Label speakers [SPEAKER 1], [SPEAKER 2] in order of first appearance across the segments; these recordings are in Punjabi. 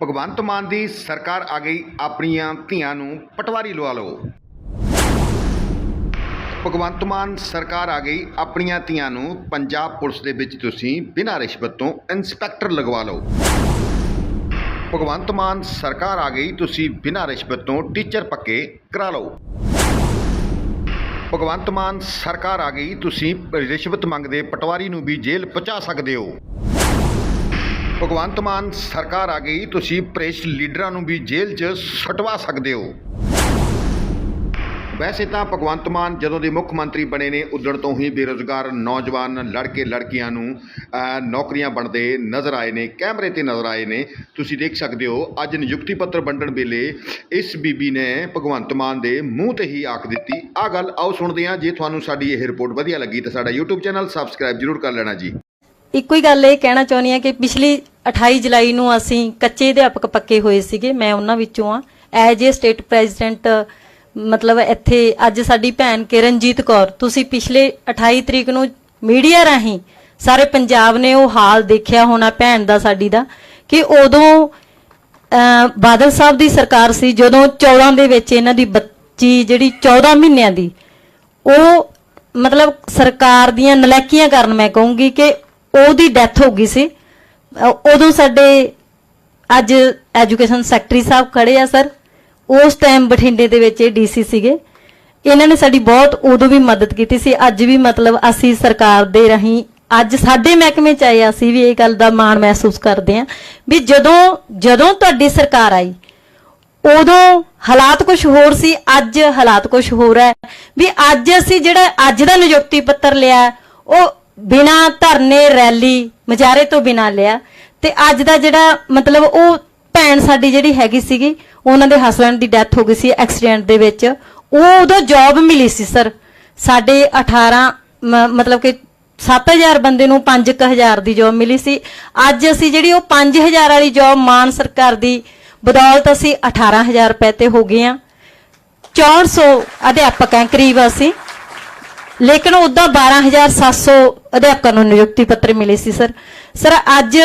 [SPEAKER 1] ਭਗਵੰਤ ਮਾਨ ਦੀ ਸਰਕਾਰ ਆ ਗਈ, ਆਪਣੀਆਂ ਧੀਆਂ ਨੂੰ ਪਟਵਾਰੀ ਲਵਾ ਲਓ। ਭਗਵੰਤ ਮਾਨ ਸਰਕਾਰ ਆ ਗਈ, ਆਪਣੀਆਂ ਧੀਆਂ ਨੂੰ ਪੰਜਾਬ ਪੁਲਿਸ ਦੇ ਵਿੱਚ ਤੁਸੀਂ ਬਿਨਾਂ ਰਿਸ਼ਵਤ ਤੋਂ ਇੰਸਪੈਕਟਰ ਲਗਵਾ ਲਓ। ਭਗਵੰਤ ਮਾਨ ਸਰਕਾਰ ਆ ਗਈ, ਤੁਸੀਂ ਬਿਨਾਂ ਰਿਸ਼ਵਤ ਤੋਂ ਟੀਚਰ ਪੱਕੇ ਕਰਾ ਲਓ। ਭਗਵੰਤ ਮਾਨ ਸਰਕਾਰ ਆ ਗਈ, ਤੁਸੀਂ ਰਿਸ਼ਵਤ ਮੰਗਦੇ ਪਟਵਾਰੀ ਨੂੰ ਵੀ ਜੇਲ੍ਹ ਪਹੁੰਚਾ ਸਕਦੇ ਹੋ। ਭਗਵੰਤ ਮਾਨ ਸਰਕਾਰ ਆ ਗਈ, ਤੁਸੀਂ ਪ੍ਰੈਸ ਲੀਡਰਾਂ ਨੂੰ ਵੀ ਜੇਲ੍ਹ 'ਚ ਸਟਵਾ ਸਕਦੇ ਹੋ। ਵੈਸੇ ਤਾਂ ਭਗਵੰਤ ਮਾਨ ਜਦੋਂ ਦੇ ਮੁੱਖ ਮੰਤਰੀ ਬਣੇ ਨੇ, ਉਦਣ ਤੋਂ ਹੀ ਬੇਰੁਜ਼ਗਾਰ ਨੌਜਵਾਨ ਲੜਕੇ ਲੜਕੀਆਂ ਨੂੰ ਨੌਕਰੀਆਂ ਬਣਦੇ ਨਜ਼ਰ ਆਏ ਨੇ, ਕੈਮਰੇ ਤੇ ਨਜ਼ਰ ਆਏ ਨੇ। ਤੁਸੀਂ ਦੇਖ ਸਕਦੇ ਹੋ, ਅੱਜ ਨਿਯੁਕਤੀ ਪੱਤਰ ਵੰਡਣ ਵੇਲੇ ਇਸ ਬੀਬੀ ਨੇ ਭਗਵੰਤ ਮਾਨ ਦੇ ਮੂੰਹ ਤੇ ਹੀ ਆਖ ਦਿੱਤੀ। ਆ ਗੱਲ ਆਓ ਸੁਣਦੇ ਹਾਂ, ਜੇ ਤੁਹਾਨੂੰ ਸਾਡੀ ਇਹ ਰਿਪੋਰਟ ਵਧੀਆ ਲੱਗੀ ਤਾਂ ਸਾਡਾ YouTube ਚੈਨਲ ਸਬਸਕ੍ਰਾਈਬ ਜ਼ਰੂਰ ਕਰ ਲੈਣਾ ਜੀ।
[SPEAKER 2] ਇੱਕੋ ਹੀ ਗੱਲ ਇਹ ਕਹਿਣਾ ਚਾਹੁੰਦੀ ਹਾਂ ਕਿ ਪਿਛਲੀ 28 ਜੁਲਾਈ ਨੂੰ ਅਸੀਂ ਕੱਚੇ ਅਧਿਆਪਕ ਪੱਕੇ ਹੋਏ ਸੀਗੇ, ਮੈਂ ਉਹਨਾਂ ਵਿੱਚੋਂ ਆ ਐਜ ਏ ਸਟੇਟ ਪ੍ਰੈਜ਼ੀਡੈਂਟ ਮਤਲਬ ਇੱਥੇ ਅੱਜ ਸਾਡੀ ਭੈਣ ਕਿਰਨਜੀਤ ਕੌਰ, ਤੁਸੀਂ ਪਿਛਲੇ 28 ਤਰੀਕ ਨੂੰ ਮੀਡੀਆ ਰਾਹੀਂ ਸਾਰੇ ਪੰਜਾਬ ਨੇ ਉਹ ਹਾਲ ਦੇਖਿਆ ਹੋਣਾ ਭੈਣ ਦਾ, ਸਾਡੀ ਦਾ, ਕਿ ਉਦੋਂ ਬਾਦਲ ਸਾਹਿਬ ਦੀ ਸਰਕਾਰ ਸੀ, ਜਦੋਂ 14 ਦੇ ਵਿੱਚ ਇਹਨਾਂ ਦੀ ਬੱਚੀ ਜਿਹੜੀ 14 ਮਹੀਨਿਆਂ ਦੀ, ਉਹ ਮਤਲਬ ਸਰਕਾਰ ਦੀਆਂ ਨਲੈਕੀਆਂ ਕਾਰਨ ਮੈਂ ਕਹੂੰਗੀ ਕਿ ਉਹਦੀ ਡੈਥ ਹੋ ਗਈ ਸੀ। ਉਦੋਂ ਸਾਡੇ ਅੱਜ ਐਜੂਕੇਸ਼ਨ ਸੈਕਟਰੀ ਸਾਹਿਬ ਖੜੇ ਆ, ਸਰ। ਉਸ ਟਾਈਮ ਬਠਿੰਡੇ ਦੇ ਵਿੱਚ ਇਹ ਡੀਸੀ ਸੀਗੇ। ਇਹਨਾਂ ਨੇ ਸਾਡੀ ਬਹੁਤ ਉਦੋਂ ਵੀ ਮਦਦ ਕੀਤੀ ਸੀ। ਅੱਜ ਵੀ ਮਤਲਬ ਅਸੀਂ ਸਰਕਾਰ ਦੇ ਰਹੀ ਅੱਜ ਸਾਡੇ ਮਹਿਕਮੇ ਚ ਆਏ ਅਸੀਂ ਵੀ ਇਹ ਗੱਲ ਦਾ ਮਾਣ ਮਹਿਸੂਸ ਕਰਦੇ ਹਾਂ ਵੀ ਜਦੋਂ ਜਦੋਂ ਤੁਹਾਡੀ ਸਰਕਾਰ ਆਈ, ਉਦੋਂ ਹਾਲਾਤ ਕੁਝ ਹੋਰ ਸੀ, ਅੱਜ ਹਾਲਾਤ ਕੁਝ ਹੋਰ ਹੈ। ਵੀ ਅੱਜ ਅਸੀਂ ਜਿਹੜਾ, ਅੱਜ ਦਾ ਨਿਯੁਕਤੀ ਪੱਤਰ ਲਿਆ, ਉਹ ਬਿਨਾ ਧਰਨੇ ਰੈਲੀ ਮਜਾਰੇ ਤੋਂ ਬਿਨਾ ਲਿਆ, ਤੇ ਅੱਜ ਦਾ ਜਿਹੜਾ ਮਤਲਬ ਉਹ ਭੈਣ ਸਾਡੀ ਜਿਹੜੀ ਹੈਗੀ ਸੀਗੀ, ਉਹਨਾਂ ਦੇ ਹਸਬੰਡ ਦੀ ਡੈਥ ਹੋ ਗਈ ਸੀ ਐਕਸੀਡੈਂਟ ਦੇ ਵਿੱਚ, ਉਹ ਉਦੋਂ ਜੌਬ ਮਿਲੀ ਸੀ ਸਰ ਸਾਡੇ 18 ਮਤਲਬ ਕਿ 7000 ਬੰਦੇ ਨੂੰ 5000 ਦੀ ਜੌਬ ਮਿਲੀ ਸੀ। ਅੱਜ ਅਸੀਂ ਜਿਹੜੀ ਉਹ 5000 ਵਾਲੀ ਜੌਬ ਮਾਨ ਸਰਕਾਰ ਦੀ ਬਦੌਲਤ ਅਸੀਂ 18000 ਰੁਪਏ ਤੇ ਹੋ ਗਏ ਆ 400 ਅਧਿਆਪਕ ਹੈ ਕਰੀਬ ਅਸੀਂ ਲੇਕਿਨ ਉਦਾਂ 12700 ਅਧਿਆਪਕਾਂ ਨੂੰ ਨਿਯੁਕਤੀ ਪੱਤਰ ਮਿਲੇ ਸੀ, ਸਰ। ਸਰ, ਅੱਜ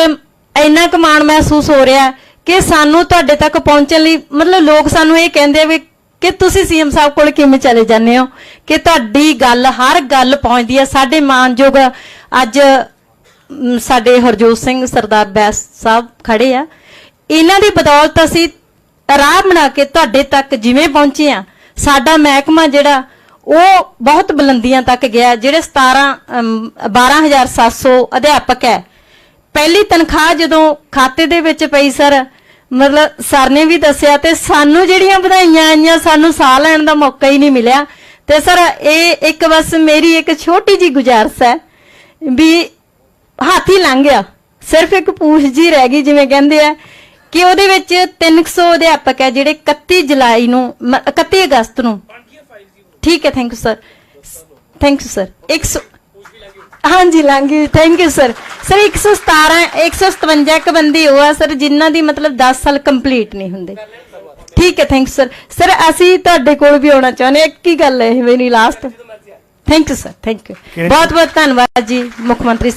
[SPEAKER 2] ਇੰਨਾ ਕੁ ਮਾਣ ਮਹਿਸੂਸ ਹੋ ਰਿਹਾ ਕਿ ਸਾਨੂੰ ਤੁਹਾਡੇ ਤੱਕ ਪਹੁੰਚਣ ਲਈ, ਮਤਲਬ ਲੋਕ ਸਾਨੂੰ ਇਹ ਕਹਿੰਦੇ ਆ ਵੀ ਕਿ ਤੁਸੀਂ ਸੀਐਮ ਸਾਹਿਬ ਕੋਲ ਕਿਵੇਂ ਚਲੇ ਜਾਂਦੇ ਹੋ? ਕਿ ਤੁਹਾਡੀ ਗੱਲ, ਹਰ ਗੱਲ ਪਹੁੰਚਦੀ ਹੈ ਸਾਡੇ ਮਾਨਯੋਗ ਅੱਜ ਸਾਡੇ ਹਰਜੋਤ ਸਿੰਘ ਸਰਦਾਰ ਬੈਸ ਸਾਹਿਬ ਖੜੇ ਆ। ਇਹਨਾਂ ਦੀ ਬਦੌਲਤ ਅਸੀਂ ਰਾਹ ਬਣਾ ਕੇ ਤੁਹਾਡੇ ਤੱਕ ਜਿਵੇਂ ਪਹੁੰਚੇ ਆ। ਸਾਡਾ ਮਹਿਕਮਾ ਜਿਹੜਾ ਉਹ ਬਹੁਤ ਬੁਲੰਦੀਆਂ ਤੱਕ ਗਿਆ ਜਿਹੜੇ 17 ਅਮ, 12700 ਅਧਿਆਪਕ ਹੈ। ਪਹਿਲੀ ਤਨਖਾਹ ਜਦੋਂ ਖਾਤੇ ਦੇ ਵਿੱਚ ਪਈ ਸਰ ਮਤਲਬ ਸਰ ਨੇ ਵੀ ਦੱਸਿਆ ਤੇ ਸਾਨੂੰ ਜਿਹੜੀਆਂ ਵਧਾਈਆਂ ਆਈਆਂ ਸਾਨੂੰ ਸਾਹ ਲੈਣ ਦਾ ਮੌਕਾ ਹੀ ਨਹੀਂ ਮਿਲਿਆ। ਤੇ ਸਰ ਇਹ ਇੱਕ ਬਸ ਮੇਰੀ ਇੱਕ ਛੋਟੀ ਜੀ ਗੁਜ਼ਾਰਿਸ਼ ਹੈ ਵੀ ਹਾਥੀ ਲੰਘ ਗਿਆ। ਸਿਰਫ ਇੱਕ ਪੂਛ ਜੀ ਰਹਿ ਗਈ ਜਿਵੇਂ ਕਹਿੰਦੇ ਆ ਕਿ ਉਹਦੇ ਵਿੱਚ 300 ਅਧਿਆਪਕ ਹੈ ਜਿਹੜੇ 31 ਜੁਲਾਈ ਨੂੰ ਮ- 31 ਅਗਸਤ ਨੂੰ ਠੀਕ ਹੈ thank you sir thank you sir 100 ਹਾਂਜੀ ਲਾਂਗੀ ਥੈਂਕ ਯੂ ਸਰ ਸਰ 117 157 ਕ ਬੰਦੇ ਉਹ ਆ ਸਰ ਜਿਨ੍ਹਾਂ ਦੀ ਮਤਲਬ 10 ਸਾਲ ਕੰਪਲੀਟ ਨਹੀਂ ਹੁੰਦੇ। ਠੀਕ ਹੈ ਥੈਂਕ ਯੂ ਸਰ ਸਰ ਅਸੀਂ ਤੁਹਾਡੇ ਕੋਲ ਵੀ ਆਉਣਾ ਚਾਹੁੰਦੇ। ਇੱਕ ਹੀ ਗੱਲ ਹੈ ਮੇਰੀ last thank you sir thank you ਬਹੁਤ ਬਹੁਤ ਧੰਨਵਾਦ ਜੀ ਮੁੱਖ ਮੰਤਰੀ